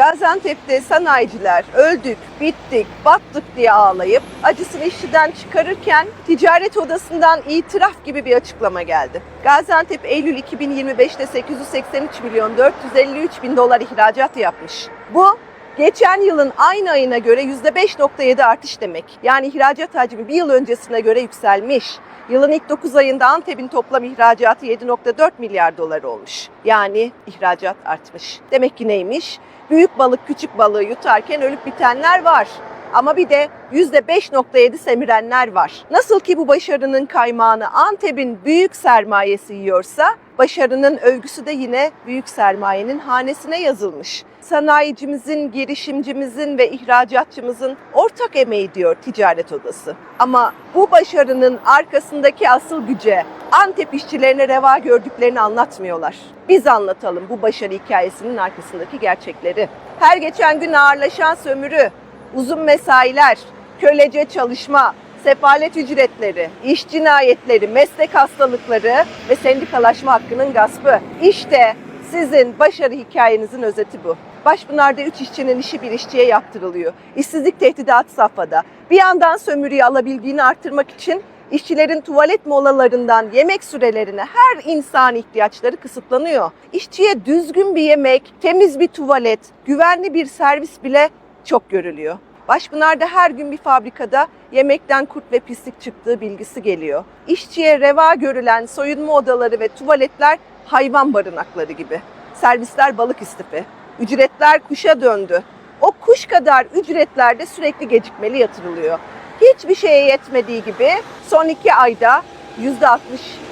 Gaziantep'te sanayiciler öldük, bittik, battık diye ağlayıp acısını işçiden çıkarırken ticaret odasından itiraf gibi bir açıklama geldi. Gaziantep Eylül 2025'te 883 milyon 453 bin dolar ihracat yapmış. Bu Geçen yılın aynı ayına göre %5.7 artış demek. Yani ihracat hacmi bir yıl öncesine göre yükselmiş. Yılın ilk 9 ayında Antep'in toplam ihracatı 7.4 milyar dolar olmuş. Yani ihracat artmış. Demek ki neymiş? Büyük balık küçük balığı yutarken ölüp bitenler var. Ama bir de %5.7 semirenler var. Nasıl ki bu başarının kaymağını Antep'in büyük sermayesi yiyorsa, başarının övgüsü de yine büyük sermayenin hanesine yazılmış. Sanayicimizin, girişimcimizin ve ihracatçımızın ortak emeği diyor ticaret odası. Ama bu başarının arkasındaki asıl güce Antep işçilerine reva gördüklerini anlatmıyorlar. Biz anlatalım bu başarı hikayesinin arkasındaki gerçekleri. Her geçen gün ağırlaşan sömürü, uzun mesailer, kölece çalışma, sefalet ücretleri, iş cinayetleri, meslek hastalıkları ve sendikalaşma hakkının gaspı. İşte sizin başarı hikayenizin özeti bu. Başpınar'da 3 işçinin işi bir işçiye yaptırılıyor. İşsizlik tehdidatı safhada. Bir yandan sömürüyü alabildiğini arttırmak için işçilerin tuvalet molalarından yemek sürelerine her insan ihtiyaçları kısıtlanıyor. İşçiye düzgün bir yemek, temiz bir tuvalet, güvenli bir servis bile çok görülüyor. Başpınar'da her gün bir fabrikada yemekten kurt ve pislik çıktığı bilgisi geliyor. İşçiye reva görülen soyunma odaları ve tuvaletler hayvan barınakları gibi. Servisler balık istifi. Ücretler kuşa döndü. O kuş kadar ücretler de sürekli gecikmeli yatırılıyor. Hiçbir şeye yetmediği gibi son iki ayda %60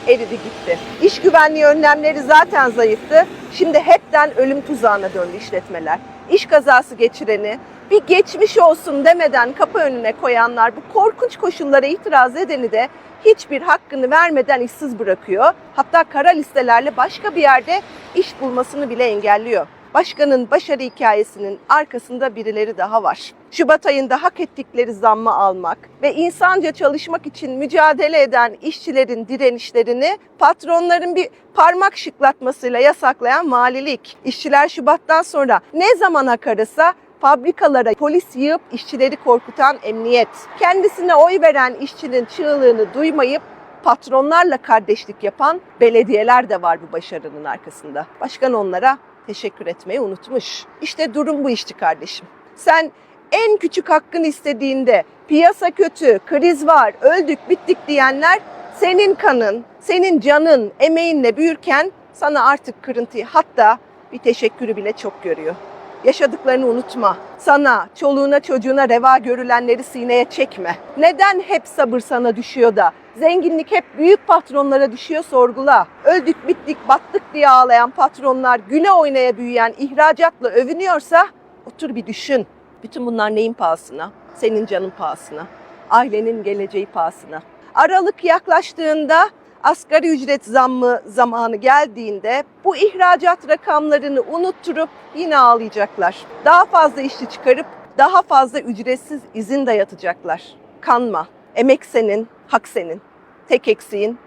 eridi gitti. İş güvenliği önlemleri zaten zayıftı. Şimdi hepten ölüm tuzağına döndü işletmeler. İş kazası geçireni bir geçmiş olsun demeden kapı önüne koyanlar bu korkunç koşullara itiraz edeni de hiçbir hakkını vermeden işsiz bırakıyor. Hatta kara listelerle başka bir yerde iş bulmasını bile engelliyor. Başkanın başarı hikayesinin arkasında birileri daha var. Şubat ayında hak ettikleri zammı almak ve insanca çalışmak için mücadele eden işçilerin direnişlerini patronların bir parmak şıklatmasıyla yasaklayan valilik. İşçiler Şubat'tan sonra ne zaman hak arasa fabrikalara polis yığıp işçileri korkutan emniyet. Kendisine oy veren işçinin çığlığını duymayıp patronlarla kardeşlik yapan belediyeler de var bu başarının arkasında. Başkan onlara teşekkür etmeyi unutmuş. İşte durum bu işçi kardeşim. Sen en küçük hakkını istediğinde piyasa kötü, kriz var, öldük, bittik diyenler senin kanın, senin canın, emeğinle büyürken sana artık kırıntıyı hatta bir teşekkürü bile çok görüyor. Yaşadıklarını unutma. Sana, çoluğuna, çocuğuna reva görülenleri sineye çekme. Neden hep sabır sana düşüyor da zenginlik hep büyük patronlara düşüyor sorgula. Öldük, bittik, battık diye ağlayan patronlar güne oynaya büyüyen ihracatla övünüyorsa otur bir düşün. Bütün bunlar neyin pahasına? Senin canın pahasına. Ailenin geleceği pahasına. Aralık yaklaştığında asgari ücret zammı zamanı geldiğinde bu ihracat rakamlarını unutturup yine ağlayacaklar. Daha fazla işçi çıkarıp daha fazla ücretsiz izin dayatacaklar. Kanma. Emek senin, hak senin. Tek eksiğin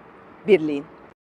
birliğin.